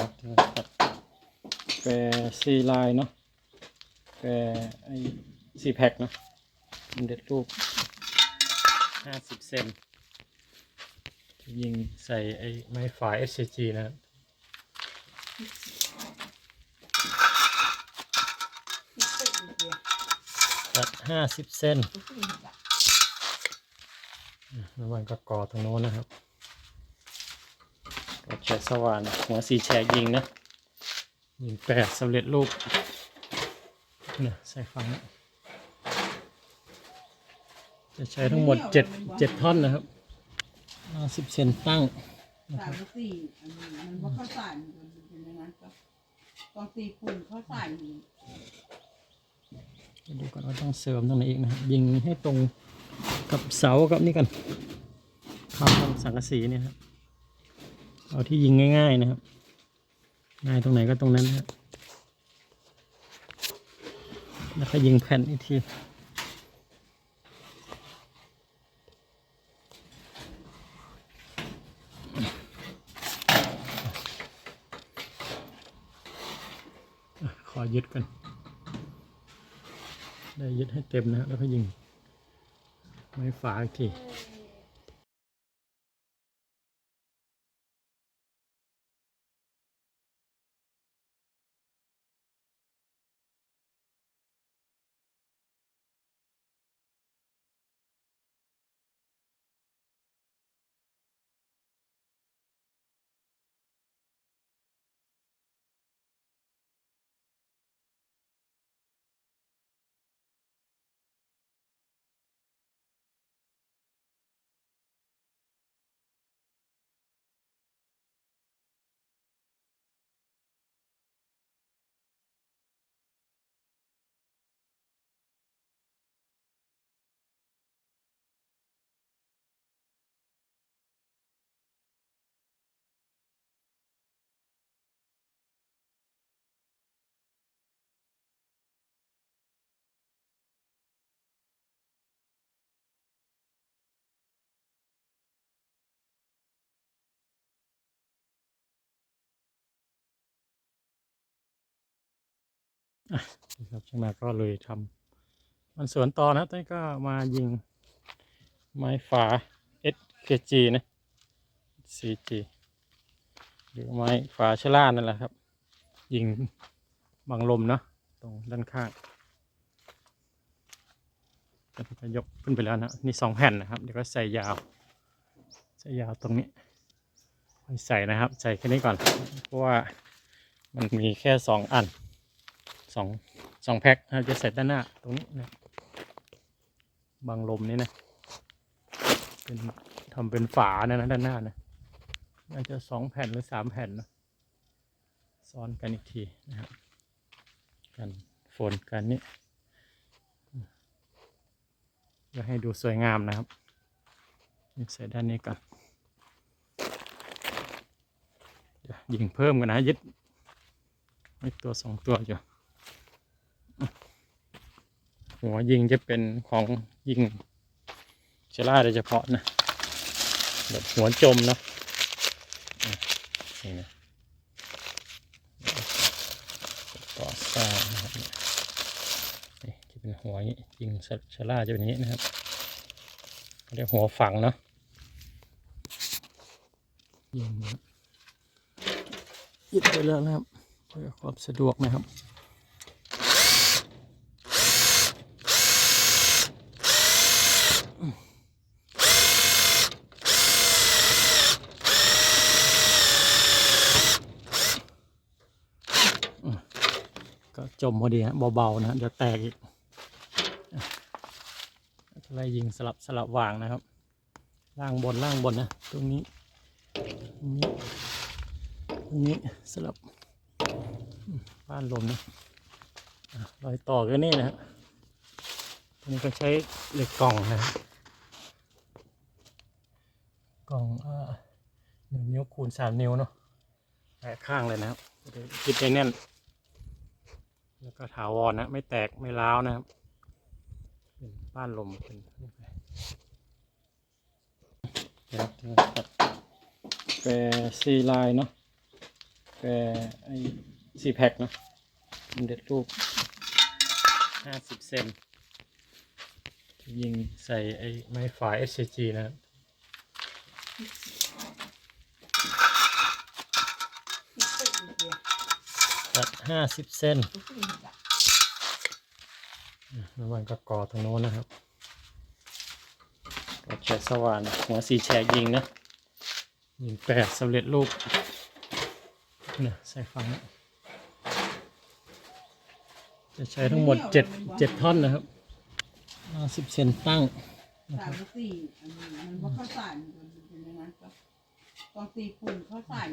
ครับครับแปรซีไลน์เนาะแปรไอซีแพ็คเนาะเร็จรูปห้าสิบเซนยิงใส่ไอไม้ฝาย SCG นะครับตัดห้าสิบเซนแล้วมันก็กอตรงโน้นนะครับ ก็แฉสว่านหัวสีแฉกยิงนะ ยิงแปดสำเร็จรูปเนี่ยใส่ฟัง จะใช้ทั้งหมดเจ็ดเจ็ดท่อนนะครับห้าสิบเซนตั้งสามสี่อันนี้มันว่าข้าวสารมันเป็นอย่างนั้นก็ตอนตีฝุ่นข้าวสารนี่ดูก่อนว่าต้องเสริมตรงไหนอีกนะครับยิงให้ตรงกับเสากับนี่กันข้าวสังกะสีเนี่ยครับ เอาที่ยิงง่าย ๆ นะครับ ง่ายตรงไหนก็ตรงนั้นนะครับแล้วก็ยิงแผ่นอีกทีขอยึดกัน ได้ยึดให้เต็มนะแล้วก็ยิง ไม้ฝาอีกที นะครับช่างมาก็เลยทำมันสวนต่อนะตอนนี้ก็มายิง ไม้ฝา SKG นะ CG หรือไม้ฝาชล่านั่นแหละครับ ยิงบังลมเนาะตรงด้านข้างแล้วก็ยกขึ้นไปแล้วนะนี่สองแผ่นนะครับ เดี๋ยวก็ใส่ยาว ใส่ยาวตรงนี้ใส่นะครับ ใส่แค่นี้ก่อน เพราะว่ามันมีแค่สองอัน สองสองแพ็คนะครับจะใส่ด้านหน้าตรงนี้นะบังลมนี่นะเป็นทำเป็นฝานะนะด้านหน้านะน่าจะสองแผ่นหรือสามแผ่นนะซ้อนกันอีกทีนะครับกันฝนกันนี้จะให้ดูสวยงามนะครับนี่ใส่ด้านนี้ก่อนยิงเพิ่มกันนะยึดตัวสองตัวอยู่ หัวยิงจะเป็นของยิงเชล่าโดยเฉพาะนะแบบหัวจมเนาะอะนี่นะก่อสร้างนะครับนี่จะเป็นหัวยิงยิงเชล่าจะเป็นอย่างนี้นะครับเรียกหัวฝังเนาะยิงนะครับยึดไปแล้วนะครับเพื่อความสะดวกนะครับ ก็จมพอดีฮะเบาๆนะเดี๋ยวแตกอีกไล่ยิงสลับสลับวางนะครับ ล่างบนล่างบนนะ ตรงนี้ ตรงนี้ตรงนี้สลับบ้านลมนะรอยต่อก็นี่นะฮะตรงนี้ก็ใช้เหล็กกล่องนะกล่องอ่าหนึ่งนิ้วคูณสามนิ้วเนาะแปะข้างเลยนะครับคิดได้แน่น แล้วก็ถาวรนะไม่แตกไม่ร้าวนะครับเป็นบ้านลมเป็นครับแปรซีไลน์เนาะแปไอ้สี่แพ็คเนอะเร็จรูปห้าสิบเซนยิงใส่ไอไม้ฝาย SCG นะครับ คิดตึกอีกเดียว ตัดห้าสิบเซนทุกสิ่งจ้ะแล้วมันก็กอตรงโน้นนะครับก็แสว่านหัวสีแฉกยิงนะ ยิงแปดสำเร็จรูปเนี่ยใส่ฟัง จะใช้ทั้งหมดเจ็ดเจ็ดท่อนนะครับห้าสิบเซนตั้งสามสี่อันนี้มันว่าข้าวสารมันเป็นอย่างนั้นก็ต้องตีปูนข้าวสาร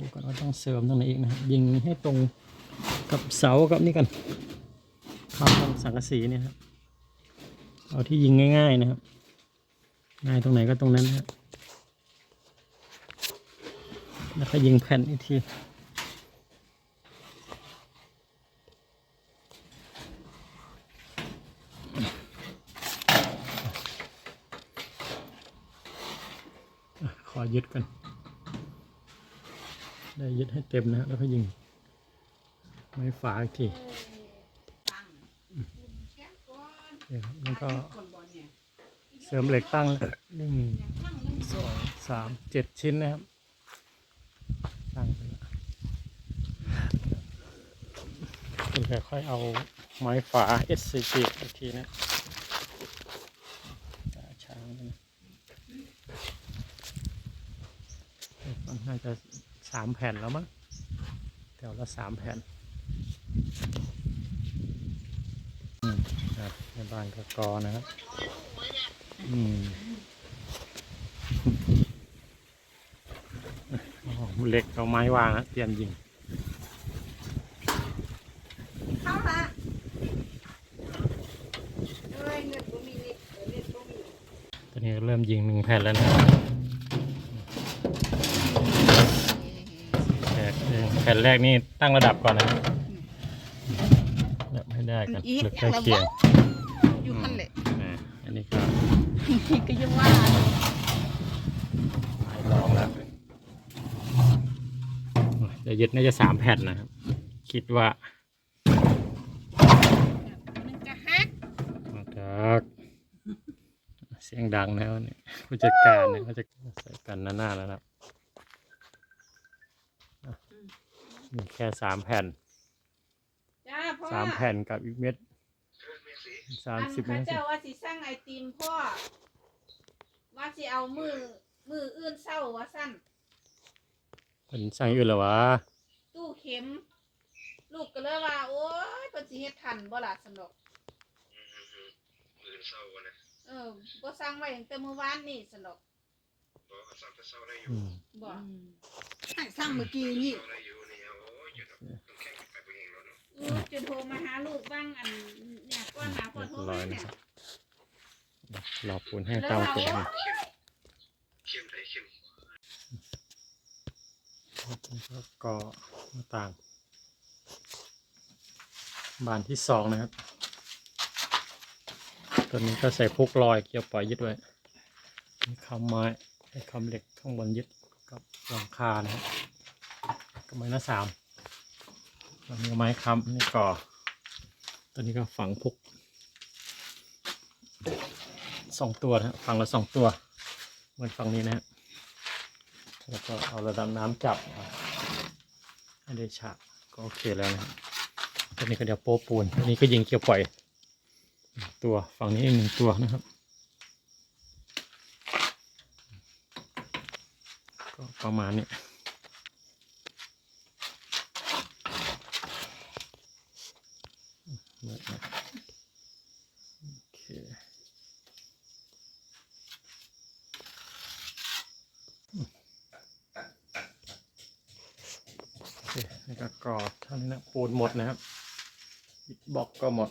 ดูก่อนว่าต้องเสริมตรงไหนอีกนะครับยิงให้ตรงกับเสากับนี่กันเข้างสังกะสีเนี่ยครับเอาที่ยิงง่าย ๆนะครับ ง่ายตรงไหนก็ตรงนั้นนะครับแล้วก็ยิงแผ่นอีกทีอะขอยึดกัน ได้ยึดให้เต็มนะฮะแล้วก็ยิง ไม้ฝาอีกทีแก้ก้อนโอเคครับแล้วก็เสริมเหล็กตั้งหนึ่งสองสามเจ็ดชิ้นนะครับ ตั้งไปแล้วคุณค่อยเอาไม้ฝา SCG อีกทีนะช้างนะน่าจะ สามแผ่นแล้วมั้งแถวละสามแผ่นอืมครับในบ้านก็กอนะครับอืมอ๋อเหล็กเอาไม้วางนะเตรียมยิงเข้าละเอ้ยเงินบ่มีนิดเงินบ่มีตอนนี้ก็เริ่มยิงหนึ่งแผ่นแล้วนะ แผ่นแรกนี่ตั้งระดับก่อนนะครับระดับให้ได้กันลึกใกล้เคียงอยู่พันแหละอ่าอันนี้ก็ก็ยังว่าไม้ลองแล้วจะยึดน่าจะสามแผ่นนะครับ คิดว่านึงก็ฮักมาจากเสียงดังแล้วเนี่ยผู้จัดการเนี่ยเขาจะใส่กันหน้าๆแล้วนะครับอะ มีแค่สามแผ่นจ้าพ่อสามแผ่นกับอีกเม็ดสามอันสิบเมข้าตรเจ้าว่าสิสร้างไอติมพ่อ ว่าสิเอามือมืออื่นเศร้าว่าสั้นเป็นสั่งอื่นเหรอวะตู้เข็ม ลูกก็เลยว่า โอ้ยเพิ่นสิเฮ็ดทันบ่ล่ะสนดอกมือเศร้าวันนะเออบ่สร้างไว้ตั้งแต่เมื่อวานนี่สนดอกบอกว่าสั่งก็เศร้าได้อยู่อืมบ่ให้สร้างเมื่อกี้นี่ ล้วเนาะเออจะโทรมาหาลูกบ้างอันเนี่ยก่อนหาพ่อเรียโทบรร้อมายนะเนี่ยครับรอปูนแห้งแล้วตามว่าปูนโอ้นะยเข้มได้เข้มแล้วก็หน้าต่าง บานที่สองนะครับ ตัวนี้ก็ใส่พุกลอยเกี่ยวปล่อยยึดไว้มีคำไม้ไอ้คำเหล็กข้างบนยึดกับหลังคานะครับก็ไม้หน้าสาม ตัวนี้ก็ไม้ค้ำนี่ก่อตัวนี้ก็ฝังพุกสองตัวนะครับฝั่งละสองตัว เหมือนฝั่งนี้นะฮะแล้วก็เอาระดับน้ำจับให้ได้ฉากก็โอเคแล้วนะตัวนี้ก็เดี๋ยวโป๊ปูนตัวนี้ก็ยิงเกี่ยวปล่อย ตัวฝั่งนี้อีกหนึ่งตัวนะครับ ก็ประมาณนี้เลิกนะโอเค โอเคแล้วก็กรอบเท่านี้นะปูนหมดนะครับบล็อกก็หมด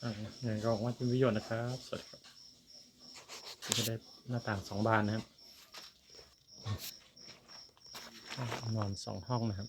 ครับอ่าอย่างนั้นก็หวังว่าจะมีประโยชน์นะครับสวัสดีครับจะได้หน้าต่างสองบานนะครับนอนสองห้องนะครับ